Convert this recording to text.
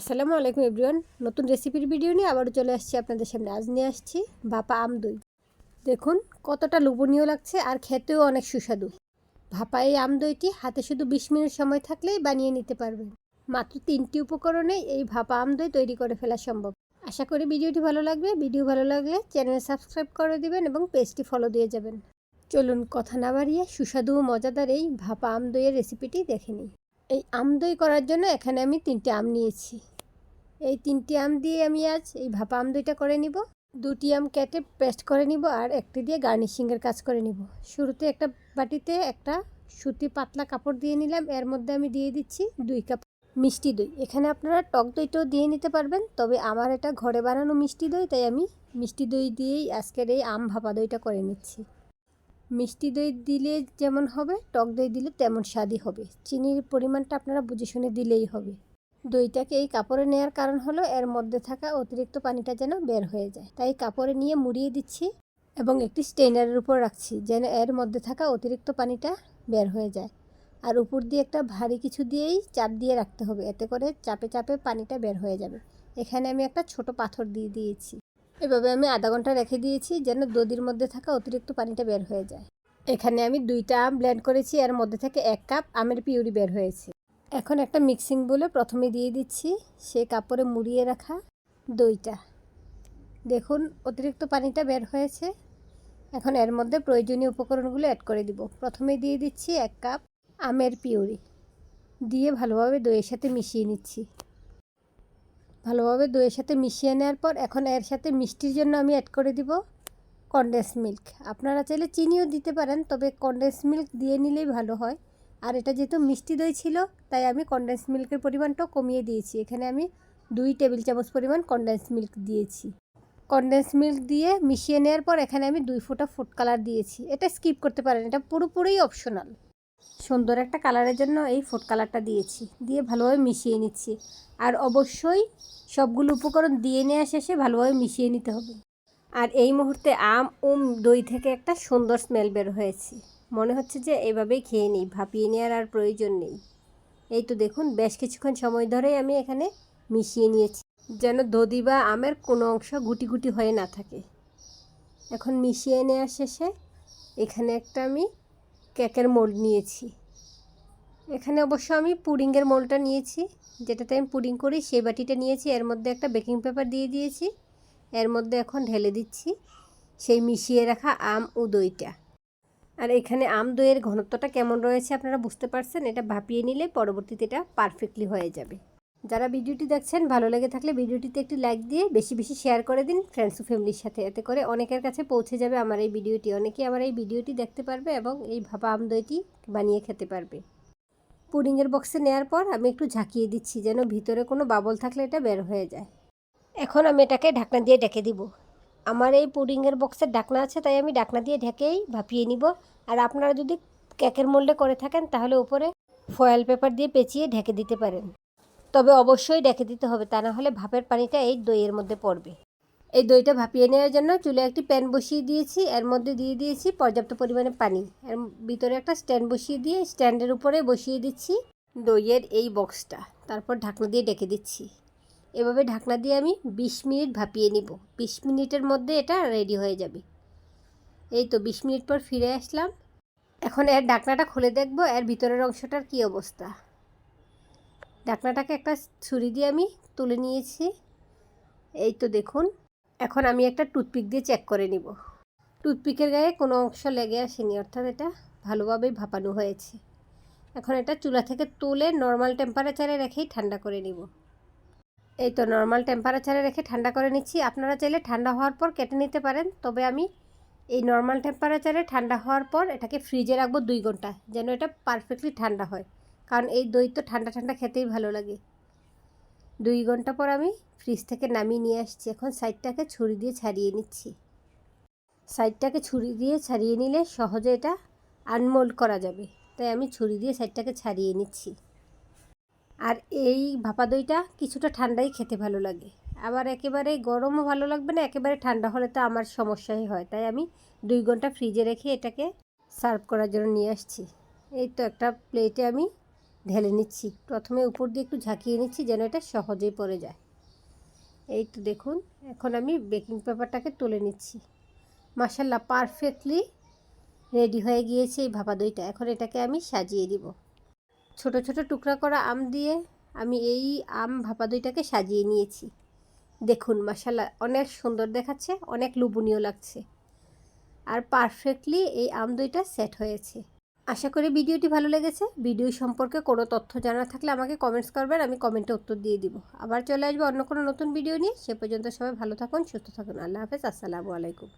আসসালামু আলাইকুম এভরিওয়ান, নতুন রেসিপির ভিডিও নিয়ে আবারও চলে আসছি আপনাদের সামনে। আজ নিয়ে আসছি ভাপা আম দই। দেখুন, কতটা লোভনীয় লাগছে আর খেতেও অনেক সুস্বাদু। ভাপা এই আম দইটি হাতে শুধু বিশ মিনিট সময় থাকলেই বানিয়ে নিতে পারবেন। মাত্র তিনটি উপকরণে এই ভাপা আম দই তৈরি করে ফেলা সম্ভব। আশা করি ভিডিওটি ভালো লাগবে। ভিডিও ভালো লাগলে চ্যানেল সাবস্ক্রাইব করে দিবেন এবং পেজটি ফলো দিয়ে যাবেন। চলুন, কথা না বাড়িয়ে সুস্বাদু ও মজাদার এই ভাপা আম দইয়ের রেসিপিটি দেখে নিই। এই আম দই করার জন্য এখানে আমি তিনটে আম নিয়েছি। এই তিনটি আম দিয়ে আমি আজ এই ভাপা আম দইটা করে নিব। দুটি আম কেটে পেস্ট করে নিব আর একটি দিয়ে গার্নিশিংয়ের কাজ করে নিব। শুরুতে একটা বাটিতে একটা সুতি পাতলা কাপড় দিয়ে নিলাম। এর মধ্যে আমি দিয়ে দিচ্ছি দুই কাপ মিষ্টি দই। এখানে আপনারা টক দইটাও দিয়ে নিতে পারবেন, তবে আমার এটা ঘরে বানানো মিষ্টি দই, তাই আমি মিষ্টি দই দিয়েই আজকের এই আম ভাপা দইটা করে নিচ্ছি। মিষ্টি দই দিলে যেমন হবে, টক দই দিলে তেমন স্বাদই হবে। চিনির পরিমাণটা আপনারা বুঝে শুনে দিলেই হবে। দইটাকে এই কাপড়ে নেওয়ার কারণ হলো, এর মধ্যে থাকা অতিরিক্ত পানিটা যেন বের হয়ে যায়। তাই কাপড়ে নিয়ে মুড়িয়ে দিচ্ছি এবং একটি স্টেনারের উপর রাখছি, যেন এর মধ্যে থাকা অতিরিক্ত পানিটা বের হয়ে যায়। আর উপর দিয়ে একটা ভারী কিছু দিয়েই চাপ দিয়ে রাখতে হবে, এতে করে চাপে চাপে পানিটা বের হয়ে যাবে। এখানে আমি একটা ছোট পাথর দিয়ে দিয়েছি। এভাবে আমি আধা ঘণ্টা রেখে দিয়েছি যেন দদির মধ্যে থাকা অতিরিক্ত পানিটা বের হয়ে যায়। এখানে আমি দুইটা আম ব্লেন্ড করেছি, এর মধ্যে থেকে এক কাপ আমের পিউরি বের হয়েছে। এখন একটা মিক্সিং বলে প্রথমে দিয়ে দিচ্ছি, সে কাপড়ে মুড়িয়ে রাখা দইটা। দেখুন, অতিরিক্ত পানিটা বের হয়েছে। এখন এর মধ্যে প্রয়োজনীয় উপকরণগুলো অ্যাড করে দিব। প্রথমে দিয়ে দিচ্ছি এক কাপ আমের পিউরি। দিয়ে ভালোভাবে দইয়ের সাথে মিশিয়ে নিচ্ছি। ভালোভাবে দইয়ের সাথে মিশিয়ে নেওয়ার পর এখন এর সাথে মিষ্টির জন্য আমি অ্যাড করে দিব কনডেন্স মিল্ক আপনারা চাইলে চিনিও দিতে পারেন, তবে কনডেন্স মিল্ক দিয়ে নিলেই ভালো হয়। আর এটা যেহেতু মিষ্টি দই ছিল, তাই আমি কনডেন্স মিল্কের পরিমাণটাও কমিয়ে দিয়েছি। এখানে আমি দুই টেবিল চামচ পরিমাণ কনডেন্স মিল্ক দিয়েছি। কনডেন্স মিল্ক দিয়ে মিশিয়ে নেওয়ার পর এখানে আমি দুই ফোঁটা ফুড কালার দিয়েছি। এটা স্কিপ করতে পারেন, এটা পুরোপুরিই অপশনাল সুন্দর একটা কালারের জন্য এই ফুড কালারটা দিয়েছি। দিয়ে ভালোভাবে মিশিয়ে নিচ্ছি। আর অবশ্যই সবগুলো উপকরণ দিয়ে নেওয়া শেষে ভালোভাবে মিশিয়ে নিতে হবে। আর এই মুহূর্তে আম ও দই থেকে একটা সুন্দর স্মেল বের হয়েছে। মনে হচ্ছে যে এভাবেই খেয়ে নিই, ভাপিয়ে নেওয়ার আর প্রয়োজন নেই। এই তো দেখুন, বেশ কিছুক্ষণ সময় ধরেই আমি এখানে মিশিয়ে নিয়েছি। যেন দধি বা আমের কোনো অংশ গুটি গুটি হয়ে না থাকে। এখন মিশিয়ে নেওয়ার শেষে এখানে একটা আমি কেকের মোল্ড নিয়েছি। এখানে অবশ্য আমি পুডিংয়ের মোল্ডটা নিয়েছি। যেটাতে আমি পুডিং করি, সেই বাটিটা নিয়েছি। এর মধ্যে একটা বেকিং পেপার দিয়ে দিয়েছি। এর মধ্যে এখন ঢেলে দিচ্ছি। সেই মিশিয়ে রাখা আম ও দইটা। আর এখানে আম দইয়ের ঘনত্বটা কেমন রয়েছে আপনারা বুঝতে পারছেন? এটা ভাপিয়ে নিলে পরবর্তীতে এটা পারফেক্টলি হয়ে যাবে। যারা ভিডিওটি দেখছেন, ভালো লেগে থাকলে ভিডিওটিতে একটি লাইক দিয়ে বেশি বেশি শেয়ার করে দিন ফ্রেন্ডস ও ফ্যামিলির সাথে। এতে করে অনেকের কাছে পৌঁছে যাবে আমার এই ভিডিওটি। অনেকেই আমার এই ভিডিওটি দেখতে পারবে এবং এই ভাপা আম দইটি বানিয়ে খেতে পারবে। পুডিংয়ের বক্সে নেওয়ার পর আমি একটু ঝাঁকিয়ে দিচ্ছি যেন ভিতরে কোনো বাবল থাকলে এটা বের হয়ে যায়। এখন আমি এটাকে ঢাকনা দিয়ে ঢেকে দিব। আমার এই পুডিংয়ের বক্সের ঢাকনা আছে, তাই আমি ঢাকনা দিয়ে ঢেকেই ভাপিয়ে নিব। আর আপনারা যদি কেকের মোল্ডে করে থাকেন, তাহলে উপরে ফয়েল পেপার দিয়ে পেঁচিয়ে ঢেকে দিতে পারেন। তবে অবশ্যই ঢেকে দিতে হবে, তা না হলে ভাপের পানিটা এই দইয়ের মধ্যে পড়বে। এই দইটা ভাপিয়ে নেওয়ার জন্য চুলে একটি প্যান বসিয়ে দিয়েছি, এর মধ্যে দিয়ে দিয়েছি পর্যাপ্ত পরিমাণে পানি। এর ভিতরে একটা স্ট্যান্ড বসিয়ে দিয়ে স্ট্যান্ডের উপরে বসিয়ে দিচ্ছি দইয়ের এই বক্সটা। তারপর ঢাকনা দিয়ে ডেকে দিচ্ছি। এভাবে ঢাকনা দিয়ে আমি বিশ মিনিট ভাপিয়ে নিব। বিশ মিনিটের মধ্যে এটা রেডি হয়ে যাবে। এই তো বিশ মিনিট পর ফিরে আসলাম। এখন এর ঢাকনাটা খুলে দেখব, এর ভিতরের অংশটার কি অবস্থা। ঢাকনাটাকে একটা ছুরি দিয়ে আমি তুলে নিয়েছি। এই তো দেখুন, এখন আমি একটা টুথপিক দিয়ে চেক করে নিব। টুথপিকের গায়ে কোনো অংশ লেগে আসেনি, অর্থাৎ এটা ভালোভাবেই ভাপানো হয়েছে। এখন এটা চুলা থেকে তুলে নর্মাল টেম্পারেচারে রেখেই ঠান্ডা করে নিব। এই তো নর্মাল টেম্পারেচারে রেখে ঠান্ডা করে নিচ্ছি। আপনারা চাইলে ঠান্ডা হওয়ার পর কেটে নিতে পারেন, তবে আমি এই নর্মাল টেম্পারেচারে ঠান্ডা হওয়ার পর এটাকে ফ্রিজে রাখব দুই ঘণ্টা, যেন এটা পারফেক্টলি ঠান্ডা হয়। কারণ এই দই তো ঠান্ডা ঠান্ডা খেতেই ভালো লাগে। দুই ঘণ্টা পর আমি ফ্রিজ থেকে নামিয়ে নিয়ে আসছি। এখন সাইডটাকে ছুরি দিয়ে ছাড়িয়ে নিচ্ছি। সাইডটাকে ছুরি দিয়ে ছাড়িয়ে নিলে সহজে এটা আনমোল্ড করা যাবে। তাই আমি ছুরি দিয়ে সাইডটাকে ছাড়িয়ে নিচ্ছি। আর এই ভাপা দইটা কিছুটা ঠান্ডাই খেতে ভালো লাগে। আবার একেবারে গরমও ভালো লাগবে না, একেবারে ঠান্ডা হলে তো আমার সমস্যাই হয়। তাই আমি দুই ঘণ্টা ফ্রিজে রেখে এটাকে সার্ভ করার জন্য নিয়ে আসছি। এই তো একটা প্লেটে আমি ঢেলে নিচ্ছি। প্রথমে উপর দিয়ে একটু ঝাঁকিয়ে নিচ্ছি যেন এটা সহজেই পড়ে যায়। এই তো দেখুন, এখন আমি বেকিং পেপারটাকে তুলে নিচ্ছি। মাসাল্লাহ পারফেক্টলি রেডি হয়ে গিয়েছে এই ভাপা দইটা। এখন এটাকে আমি সাজিয়ে দিব। ছোট ছোট টুকরা করা আম দিয়ে আমি এই আম ভাপা দইটাকে সাজিয়ে নিয়েছি। দেখুন মাসাল্লাহ অনেক সুন্দর দেখাচ্ছে, অনেক লোভনীয় লাগছে। আর পারফেক্টলি এই আম দইটা সেট হয়েছে। আশা করি ভিডিওটি ভালো লেগেছে। ভিডিও সম্পর্কে কোনো তথ্য জানা থাকলে আমাকে কমেন্টস করবেন, আমি কমেন্টে উত্তর দিয়ে দিব। আবার চলে আসবে অন্য কোনো নতুন ভিডিও নিয়ে। সে পর্যন্ত সবাই ভালো থাকুন, সুস্থ থাকুন। আল্লাহ হাফেজ, আসসালামু আলাইকুম।